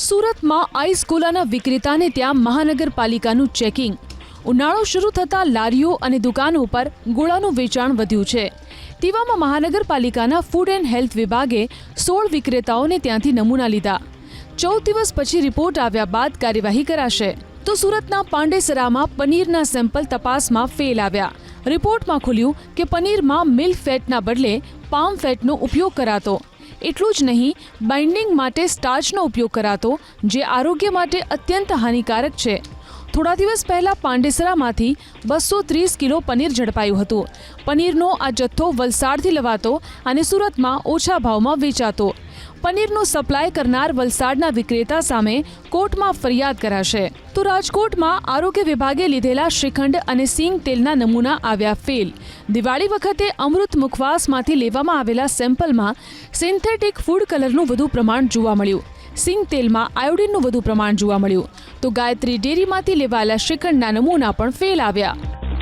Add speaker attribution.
Speaker 1: સુરતમાં આઈસ ગોલાના વિક્રેતાને ત્યાં મહાનગરપાલિકાનું ચેકિંગ. ઉનાળો શરૂ થતાં લારીઓ અને દુકાનો પર ગોળાનું વેચાણ વધ્યું છે. તેવામાં મહાનગરપાલિકાના ફૂડ એન્ડ હેલ્થ વિભાગે સોળ વિક્રેતાઓને ત્યાંથી નમૂના લીધા. ચૌદ દિવસ પછી રિપોર્ટ આવ્યા બાદ કાર્યવાહી કરાશે. તો સુરતના પાંડેસરામાં પનીરના સેમ્પલ તપાસમાં ફેલ આવ્યા. રિપોર્ટમાં ખુલ્યું કે પનીરમાં મિલ્ક ફેટના બદલે પામ ફેટનો ઉપયોગ કરાતો. એટલું જ નહીં બાઇન્ડિંગ માટે સ્ટાર્ચનો ઉપયોગ કરાતો જે આરોગ્ય માટે અત્યંત હાનિકારક છે. થોડા દિવસ પહેલા પાંડેસરામાંથી બસો ત્રીસ કિલો પનીર ઝડપાયું હતું. પનીરનો આ જથ્થો વલસાડથી લવાતો અને સુરતમાં ઓછા ભાવમાં વેચાતો. પનીરનો સપ્લાય કરનાર વલસાડના વિક્રેતા સામે કોર્ટમાં ફરિયાદ કરાશે. તો રાજકોટમાં આરોગ્ય વિભાગે લીધેલા શ્રીખંડ અને સિંગ તેલના નમૂના આવ્યા ફેલ. દિવાળી વખતે અમૃત મુખવાસમાંથી લેવામાં આવેલા સેમ્પલમાં સિન્થેટિક ફૂડ કલરનું વધુ પ્રમાણ જોવા મળ્યું. સિંગ તેલમાં આયોડિનનું વધુ પ્રમાણ જોવા મળ્યું. તો ગાયત્રી ડેરીમાંથી લેવાયેલા શ્રીખંડના નમૂના પણ ફેલ આવ્યા.